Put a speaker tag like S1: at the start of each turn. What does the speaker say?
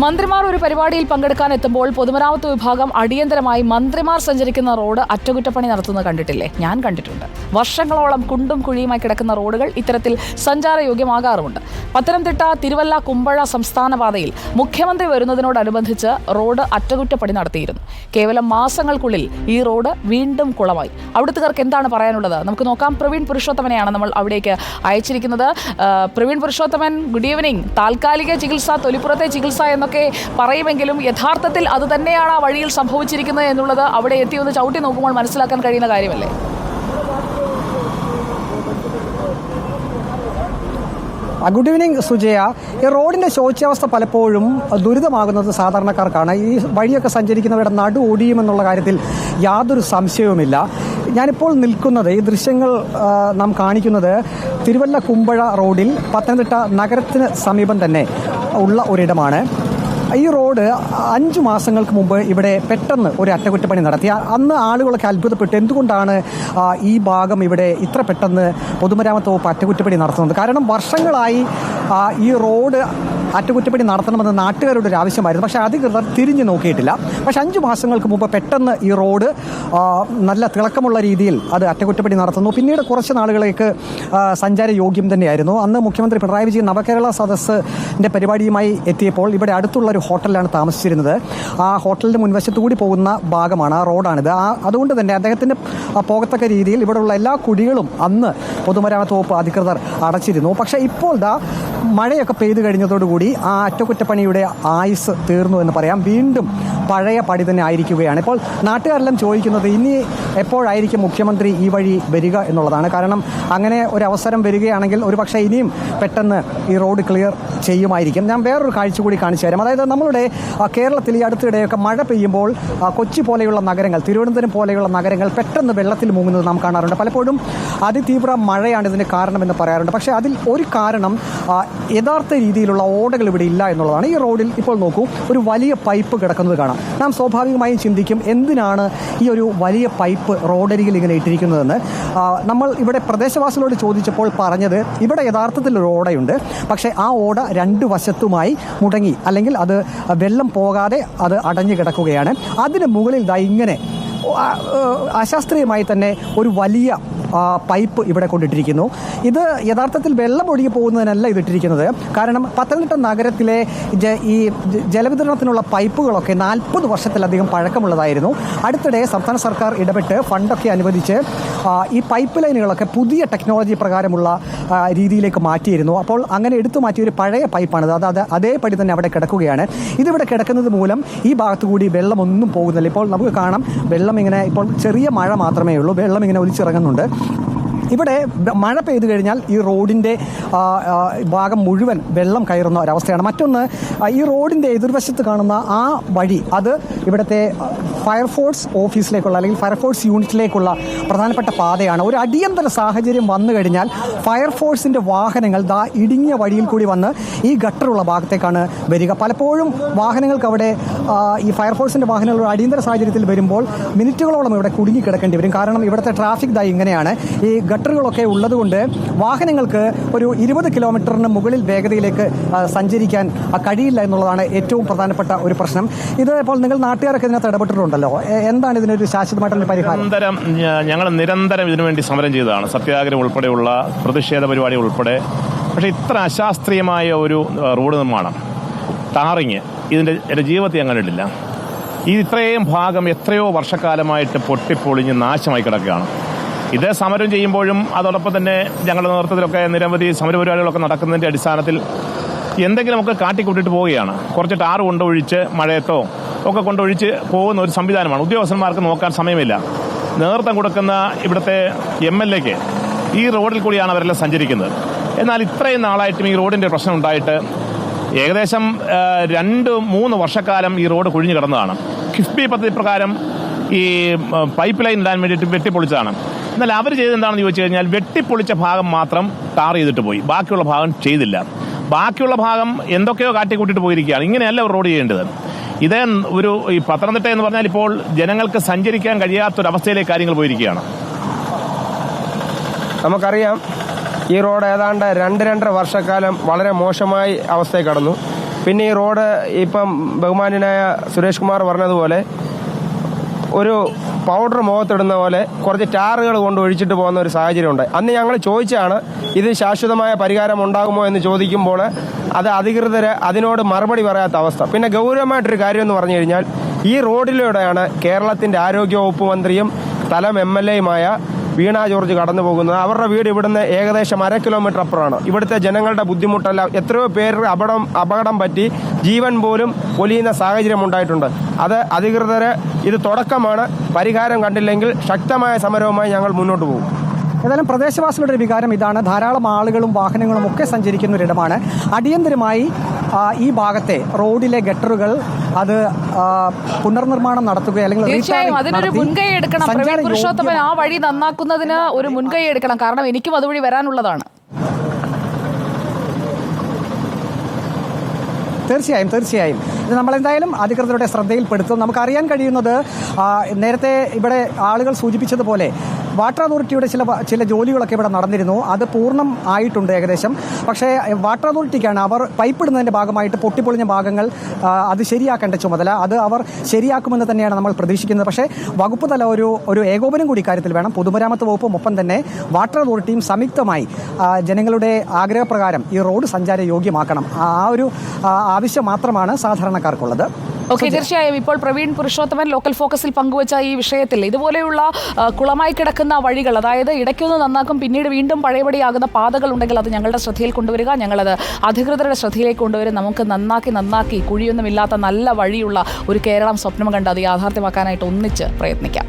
S1: മന്ത്രിമാർ ഒരു പരിപാടിയിൽ പങ്കെടുക്കാൻ എത്തുമ്പോൾ പൊതുമരാമത്ത് വിഭാഗം അടിയന്തരമായി മന്ത്രിമാർ സഞ്ചരിക്കുന്ന റോഡ് അറ്റകുറ്റപ്പണി നടത്തുന്നത് കണ്ടിട്ടില്ലേ? ഞാൻ കണ്ടിട്ടുണ്ട്. വർഷങ്ങളോളം കുണ്ടും കുഴിയുമായി കിടക്കുന്ന റോഡുകൾ ഇത്തരത്തിൽ സഞ്ചാരയോഗ്യമാകാറുമുണ്ട്. പത്തനംതിട്ട തിരുവല്ല കുമ്പഴ സംസ്ഥാന പാതയിൽ മുഖ്യമന്ത്രി വരുന്നതിനോടനുബന്ധിച്ച് റോഡ് അറ്റകുറ്റപ്പണി നടത്തിയിരുന്നു. കേവലം മാസങ്ങൾക്കുള്ളിൽ ഈ റോഡ് വീണ്ടും കുളമായി. അവിടുത്തുകാർക്ക് എന്താണ് പറയാനുള്ളത്? നമുക്ക് നോക്കാം. പ്രവീൺ പുരുഷോത്തമനെയാണ് നമ്മൾ അവിടേക്ക് അയച്ചിരിക്കുന്നത്. പ്രവീൺ പുരുഷോത്തമൻ ഗുഡ് ഈവനിങ് താൽക്കാലിക ചികിത്സ തൊലിപ്പുറത്തെ ചികിത്സ എന്നൊക്കെ പറയുമെങ്കിലും യഥാർത്ഥത്തിൽ അത് തന്നെയാണ് ആ വഴിയിൽ സംഭവിച്ചിരിക്കുന്നത് എന്നുള്ളത് അവിടെ എത്തി ഒന്ന് ചവിട്ടി നോക്കുമ്പോൾ മനസ്സിലാക്കാൻ കഴിയുന്ന കാര്യമല്ലേ?
S2: Good evening Sujaya. ഈ റോഡിന്റെ ശോച്യാവസ്ഥ പലപ്പോഴും ദുരിതമാകുന്നത് സാധാരണക്കാർക്കാണ്. ഈ വഴിയൊക്കെ സഞ്ചരിക്കുന്നവരുടെ നടു ഒടിയുമെന്നുള്ള കാര്യത്തിൽ യാതൊരു സംശയവുമില്ല. ഞാനിപ്പോൾ നിൽക്കുന്നത് ഈ ദൃശ്യങ്ങൾ നാം കാണിക്കുന്നത് തിരുവല്ല കുമ്പഴ റോഡിൽ പത്തനംതിട്ട നഗരത്തിന് സമീപം തന്നെ ഉള്ള ഒരിടമാണ്. ഈ റോഡ് അഞ്ചു മാസങ്ങൾക്ക് മുമ്പ് ഇവിടെ പെട്ടെന്ന് ഒരു അറ്റകുറ്റപ്പണി നടത്തി. അന്ന് ആളുകളൊക്കെ അത്ഭുതപ്പെട്ടു. എന്തുകൊണ്ടാണ് ഈ ഭാഗം ഇവിടെ ഇത്ര പെട്ടെന്ന് പൊതുമരാമത്ത് വകുപ്പ് അറ്റകുറ്റപ്പണി നടത്തുന്നത്? കാരണം വർഷങ്ങളായി ഈ റോഡ് അറ്റകുറ്റപ്പണി നടത്തണമെന്ന് നാട്ടുകാരോട് ഒരു ആവശ്യമായിരുന്നു. പക്ഷേ അധികൃതർ തിരിഞ്ഞു നോക്കിയിട്ടില്ല. പക്ഷേ അഞ്ച് മാസങ്ങൾക്ക് മുമ്പ് പെട്ടെന്ന് ഈ റോഡ് നല്ല തിളക്കമുള്ള രീതിയിൽ അത് അറ്റകുറ്റപ്പണി നടത്തുന്നു. പിന്നീട് കുറച്ച് നാളുകളേക്ക് സഞ്ചാര യോഗ്യം തന്നെയായിരുന്നു. അന്ന് മുഖ്യമന്ത്രി പിണറായി വിജയൻ നവകേരള സദസ്സിന്റെ പരിപാടിയുമായി എത്തിയപ്പോൾ ഇവിടെ അടുത്തുള്ള ഒരു ഹോട്ടലിലാണ് താമസിച്ചിരുന്നത്. ആ ഹോട്ടലിന്റെ മുൻവശത്തുകൂടി പോകുന്ന ഭാഗമാണ് ആ റോഡാണിത്. ആ അതുകൊണ്ട് തന്നെ അദ്ദേഹത്തിന്റെ പോകത്തക്ക രീതിയിൽ ഇവിടെയുള്ള എല്ലാ കുടികളും അന്ന് പൊതുമരാമത്ത് വകുപ്പ് അധികൃതർ അടച്ചിരുന്നു. പക്ഷേ ഇപ്പോൾ ദാ മഴയൊക്കെ പെയ്തു കഴിഞ്ഞതോടുകൂടി ആ അറ്റകുറ്റപ്പണിയുടെ ആയുസ് തീർന്നു എന്ന് പറയാം. വീണ്ടും പഴയ പടി തന്നെ ആയിരിക്കുകയാണ്. ഇപ്പോൾ നാട്ടുകാരെല്ലാം ചോദിക്കുന്നത് ഇനി എപ്പോഴായിരിക്കും മുഖ്യമന്ത്രി ഈ വഴി വരിക എന്നുള്ളതാണ്. കാരണം അങ്ങനെ ഒരു അവസരം വരികയാണെങ്കിൽ ഒരു പക്ഷേ ഇനിയും പെട്ടെന്ന് ഈ റോഡ് ക്ലിയർ ചെയ്യുമായിരിക്കും. ഞാൻ വേറൊരു കാഴ്ച കൂടി കാണിച്ചു തരാം. അതായത് നമ്മളുടെ കേരളത്തിൽ ഈ അടുത്തിടെയൊക്കെ മഴ പെയ്യുമ്പോൾ കൊച്ചി പോലെയുള്ള നഗരങ്ങൾ തിരുവനന്തപുരം പോലെയുള്ള നഗരങ്ങൾ പെട്ടെന്ന് വെള്ളത്തിൽ മുങ്ങുന്നത് നാം കാണാറുണ്ട്. പലപ്പോഴും അതിതീവ്ര മഴയാണ് ഇതിന് കാരണമെന്ന് പറയാറുണ്ട്. പക്ഷേ അതിൽ ഒരു കാരണം യഥാർത്ഥ രീതിയിലുള്ള ഓടകൾ ഇവിടെ ഇല്ല എന്നുള്ളതാണ്. ഈ റോഡിൽ ഇപ്പോൾ നോക്കൂ ഒരു വലിയ പൈപ്പ് കിടക്കുന്നത് കാണാം. നാം സ്വാഭാവികമായും ചിന്തിക്കും എന്തിനാണ് ഈ ഒരു വലിയ പൈപ്പ് റോഡരികിൽ ഇങ്ങനെ ഇട്ടിരിക്കുന്നതെന്ന്. നമ്മൾ ഇവിടെ പ്രദേശവാസികളോട് ചോദിച്ചപ്പോൾ പറഞ്ഞത് ഇവിടെ യഥാർത്ഥത്തിൽ ഒരു ഓടയുണ്ട്. പക്ഷേ ആ ഓട രണ്ട് വശത്തുമായി മുടങ്ങി അല്ലെങ്കിൽ അത് വെള്ളം പോകാതെ അത് അടഞ്ഞു കിടക്കുകയാണ്. അതിന് മുകളിൽ ദാ ഇങ്ങനെ അശാസ്ത്രീയമായി തന്നെ ഒരു വലിയ പൈപ്പ് ഇവിടെ കൊണ്ടിട്ടിരിക്കുന്നു. ഇത് യഥാർത്ഥത്തിൽ വെള്ളം ഒഴുകി പോകുന്നതിനല്ല ഇതിട്ടിരിക്കുന്നത് കാരണം പത്തനംതിട്ട നഗരത്തിലെ ഈ ജലവിതരണത്തിനുള്ള പൈപ്പുകളൊക്കെ നാൽപ്പത് വർഷത്തിലധികം പഴക്കമുള്ളതായിരുന്നു. അടുത്തിടെ സംസ്ഥാന സർക്കാർ ഇടപെട്ട് ഫണ്ടൊക്കെ അനുവദിച്ച് ഈ പൈപ്പ് ലൈനുകളൊക്കെ പുതിയ ടെക്നോളജി പ്രകാരമുള്ള രീതിയിലേക്ക് മാറ്റിയിരുന്നു. അപ്പോൾ അങ്ങനെ എടുത്തു മാറ്റിയ ഒരു പഴയ പൈപ്പാണ് അത് അത് അതേപടി തന്നെ അവിടെ കിടക്കുകയാണ്. ഇതിവിടെ കിടക്കുന്നത് മൂലം ഈ ഭാഗത്തു കൂടി വെള്ളമൊന്നും പോകുന്നില്ല. ഇപ്പോൾ നമുക്ക് കാണാം വെള്ളം ഇങ്ങനെ ഇപ്പോൾ ചെറിയ മഴ മാത്രമേ ഉള്ളൂ. വെള്ളം ഇങ്ങനെ ഒലിച്ചിറങ്ങുന്നുണ്ട്. ഇവിടെ മഴ പെയ്തു കഴിഞ്ഞാൽ ഈ റോഡിന്റെ ഭാഗം മുഴുവൻ വെള്ളം കയറുന്ന ഒരവസ്ഥയാണ്. മറ്റൊന്ന് ഈ റോഡിന്റെ എതിർവശത്ത് കാണുന്ന ആ വഴി അത് ഇവിടുത്തെ ഫയർഫോഴ്സ് ഓഫീസിലേക്കുള്ള അല്ലെങ്കിൽ ഫയർഫോഴ്സ് യൂണിറ്റിലേക്കുള്ള പ്രധാനപ്പെട്ട പാതയാണ്. ഒരു അടിയന്തര സാഹചര്യം വന്നു കഴിഞ്ഞാൽ ഫയർഫോഴ്സിന്റെ വാഹനങ്ങൾ ദാ ഇടുങ്ങിയ വഴിയിൽ കൂടി വന്ന് ഈ ഗട്ടറുള്ള ഭാഗത്തേക്കാണ് വരിക. പലപ്പോഴും വാഹനങ്ങൾക്ക് അവിടെ ഈ ഫയർഫോഴ്സിന്റെ വാഹനങ്ങൾ ഒരു അടിയന്തര സാഹചര്യത്തിൽ വരുമ്പോൾ മിനിറ്റുകളോളം ഇവിടെ കുടുങ്ങിക്കിടക്കേണ്ടി വരും. കാരണം ഇവിടുത്തെ ട്രാഫിക് ദാ ഇങ്ങനെയാണ്. ഈ ഗട്ടറുകളൊക്കെ ഉള്ളതുകൊണ്ട് വാഹനങ്ങൾക്ക് ഒരു ഇരുപത് കിലോമീറ്ററിന് മുകളിൽ വേഗതയിലേക്ക് സഞ്ചരിക്കാൻ കഴിയില്ല എന്നുള്ളതാണ് ഏറ്റവും പ്രധാനപ്പെട്ട ഒരു പ്രശ്നം. ഇതേപോലെ നിങ്ങൾ നാട്ടുകാരൊക്കെ ഇതിനകത്ത് ഇടപെട്ടിട്ടുണ്ടല്ലോ. എന്താണ് ഇതിനൊരു ശാശ്വതമായിട്ടുള്ള പരിഹാരം?
S3: നിരന്തരം ഞങ്ങൾ നിരന്തരം ഇതിനുവേണ്ടി സമരം ചെയ്തതാണ്. സത്യാഗ്രഹം ഉൾപ്പെടെയുള്ള പ്രതിഷേധ പരിപാടി ഉൾപ്പെടെ. പക്ഷേ ഇത്ര അശാസ്ത്രീയമായ ഒരു റോഡ് നിർമ്മാണം ടാറിങ് ഇതിന്റെ എന്റെ ജീവിതത്തിൽ ഞാൻ കണ്ടിട്ടില്ല ഈ ഇത്രയും ഭാഗം എത്രയോ വർഷക്കാലമായിട്ട് പൊട്ടിപ്പൊളിഞ്ഞ് നാശമായി കിടക്കുകയാണ്. ഇത് സമരം ചെയ്യുമ്പോഴും അതോടൊപ്പം തന്നെ ഞങ്ങളുടെ നേതൃത്വത്തിലൊക്കെ നിരവധി സമരപരിപാടികളൊക്കെ നടക്കുന്നതിന്റെ അടിസ്ഥാനത്തിൽ എന്തെങ്കിലും ഒക്കെ കാട്ടിക്കൂട്ടിട്ട് പോവുകയാണ്. കുറച്ച് ടാറ് കൊണ്ടൊഴിച്ച് മഴയത്തോ ഒക്കെ കൊണ്ടൊഴിച്ച് പോകുന്ന ഒരു സംവിധാനമാണ്. ഉദ്യോഗസ്ഥന്മാർക്ക് നോക്കാൻ സമയമില്ല. നേതൃത്വം കൊടുക്കുന്ന ഇവിടുത്തെ എം എൽ എക്ക് ഈ റോഡിൽ കൂടിയാണ് അവരെല്ലാം സഞ്ചരിക്കുന്നത്. എന്നാൽ ഇത്രയും നാളായിട്ടും ഈ റോഡിന്റെ പ്രശ്നം ഉണ്ടായിട്ട് ഏകദേശം രണ്ട് മൂന്ന് വർഷക്കാലം ഈ റോഡ് കുഴിഞ്ഞു കിടന്നതാണ്. കിഫ്ബി പദ്ധതി പ്രകാരം ഈ പൈപ്പ് ലൈൻ ഇടാൻ വേണ്ടിയിട്ട് വെട്ടിപ്പൊളിച്ചതാണ്. എന്നാൽ അവർ ചെയ്തത് എന്താണെന്ന് ചോദിച്ചു കഴിഞ്ഞാൽ വെട്ടിപ്പൊളിച്ച ഭാഗം മാത്രം ടാർ ചെയ്തിട്ട് പോയി. ബാക്കിയുള്ള ഭാഗം ചെയ്തില്ല. ബാക്കിയുള്ള ഭാഗം എന്തൊക്കെയോ കാട്ടിക്കൂട്ടിട്ട് പോയിരിക്കുകയാണ്. ഇങ്ങനെയല്ല റോഡ് ചെയ്യേണ്ടത്. ഇത് ഒരു ഈ പത്തനംതിട്ട എന്ന് പറഞ്ഞാൽ ഇപ്പോൾ ജനങ്ങൾക്ക് സഞ്ചരിക്കാൻ കഴിയാത്തൊരവസ്ഥയിലേക്ക് കാര്യങ്ങൾ പോയിരിക്കുകയാണ്.
S4: നമുക്കറിയാം ഈ റോഡ് ഏതാണ്ട് രണ്ട് രണ്ടര വർഷക്കാലം വളരെ മോശമായി അവസ്ഥയിൽ കടന്നു. പിന്നെ ഈ റോഡ് ഇപ്പം ബഹുമാനായ സുരേഷ് കുമാർ പറഞ്ഞതുപോലെ ഒരു പൗഡർ മുഖത്തിടുന്ന പോലെ കുറച്ച് ടാറുകൾ കൊണ്ട് ഒഴിച്ചിട്ട് പോകുന്ന ഒരു സാഹചര്യം സാഹചര്യമുണ്ട്. അന്ന് ഞങ്ങൾ ചോദിച്ചാണ് ഇത് ശാശ്വതമായ പരിഹാരം ഉണ്ടാകുമോ എന്ന് ചോദിക്കുമ്പോൾ അത് അധികൃതർ അതിനോട് മറുപടി പറയാത്ത അവസ്ഥ. പിന്നെ ഗൗരവമായിട്ടൊരു കാര്യം എന്ന് പറഞ്ഞു കഴിഞ്ഞാൽ ഈ റോഡിലൂടെയാണ് കേരളത്തിന്റെ ആരോഗ്യവകുപ്പ് മന്ത്രിയും സ്ഥലം എം എൽ എയുമായ വീണ ജോർജ് കടന്നു പോകുന്നത്. അവരുടെ വീട് ഇവിടുന്ന് ഏകദേശം അര കിലോമീറ്റർ അപ്പുറമാണ്. ഇവിടുത്തെ ജനങ്ങളുടെ ബുദ്ധിമുട്ടല്ല എത്രയോ പേര് അപകടം അപകടം പറ്റി ജീവൻ പോലും പൊലിയുന്ന സാഹചര്യം ഉണ്ടായിട്ടുണ്ട്. അത് അധികൃതർ ഇത് തുടക്കമാണ്. പരിഹാരം കണ്ടില്ലെങ്കിൽ ശക്തമായ സമരവുമായി ഞങ്ങൾ മുന്നോട്ട് പോകും.
S2: ഏതായാലും പ്രദേശവാസികളുടെ ഒരു വികാരം ഇതാണ്. ധാരാളം ആളുകളും വാഹനങ്ങളും ഒക്കെ സഞ്ചരിക്കുന്ന ഒരിടമാണ്. അടിയന്തരമായി ഈ ഭാഗത്തെ റോഡിലെ ഗട്ടറുകൾ അത് പുനർനിർമ്മാണം നടത്തുക അല്ലെങ്കിൽ
S1: തീർച്ചയായും അതിനൊരു മുൻകൈ എടുക്കണം. പ്രവീൺ പുരുഷോത്തമൻ ആ വഴി നന്നാക്കുന്നതിന് ഒരു മുൻകൈ എടുക്കണം. കാരണം എനിക്കും അതുവഴി വരാനുള്ളതാണ്.
S2: തീർച്ചയായും തീർച്ചയായും. ഇത് നമ്മളെന്തായാലും അധികൃതരുടെ ശ്രദ്ധയിൽപ്പെടുത്തും. നമുക്കറിയാൻ കഴിയുന്നത് നേരത്തെ ഇവിടെ ആളുകൾ സൂചിപ്പിച്ചതുപോലെ വാട്ടർ അതോറിറ്റിയുടെ ചില ചില ജോലികളൊക്കെ ഇവിടെ നടന്നിരുന്നു. അത് പൂർണം ആയിട്ടുണ്ട് ഏകദേശം. പക്ഷേ വാട്ടർ അതോറിറ്റിക്കാണ് അവർ പൈപ്പ് ഇടുന്നതിന്റെ ഭാഗമായിട്ട് പൊട്ടിപ്പൊളിഞ്ഞ ഭാഗങ്ങൾ അത് ശരിയാക്കേണ്ട ചുമതല. അത് അവർ ശരിയാക്കുമെന്ന് തന്നെയാണ് നമ്മൾ പ്രതീക്ഷിക്കുന്നത്. പക്ഷേ വകുപ്പ് തല ഒരു ഒരു ഏകോപനം കൂടി കാര്യത്തിൽ വേണം. പൊതുമരാമത്ത് വകുപ്പും ഒപ്പം തന്നെ വാട്ടർ അതോറിറ്റിയും സംയുക്തമായി ജനങ്ങളുടെ ആഗ്രഹപ്രകാരം ഈ റോഡ് സഞ്ചാര യോഗ്യമാക്കണം ആ ഒരു ആവശ്യം മാത്രമാണ് സാധാരണക്കാർക്കുള്ളത്.
S1: ഓക്കെ തീർച്ചയായും ഇപ്പോൾ പ്രവീൺ പുരുഷോത്തമൻ ലോക്കൽ ഫോക്കസിൽ പങ്കുവച്ച ഈ വിഷയത്തിൽ ഇതുപോലെയുള്ള കുളമായി കിടക്കുന്ന വഴികൾ അതായത് ഇടയ്ക്കൊന്ന് നന്നാക്കും പിന്നീട് വീണ്ടും പഴയപടിയാകുന്ന പാതകൾ ഉണ്ടെങ്കിൽ അത് ഞങ്ങളുടെ ശ്രദ്ധയിൽ കൊണ്ടുവരിക ഞങ്ങളത് അധികൃതരുടെ ശ്രദ്ധയിലേക്ക് കൊണ്ടുവരും നമുക്ക് നന്നാക്കി നന്നാക്കി കുഴിയൊന്നുമില്ലാത്ത നല്ല വഴിയുള്ള ഒരു കേരളം സ്വപ്നം കണ്ട് അത് യാഥാർത്ഥ്യമാക്കാനായിട്ട് ഒന്നിച്ച് പ്രയത്നിക്കാം.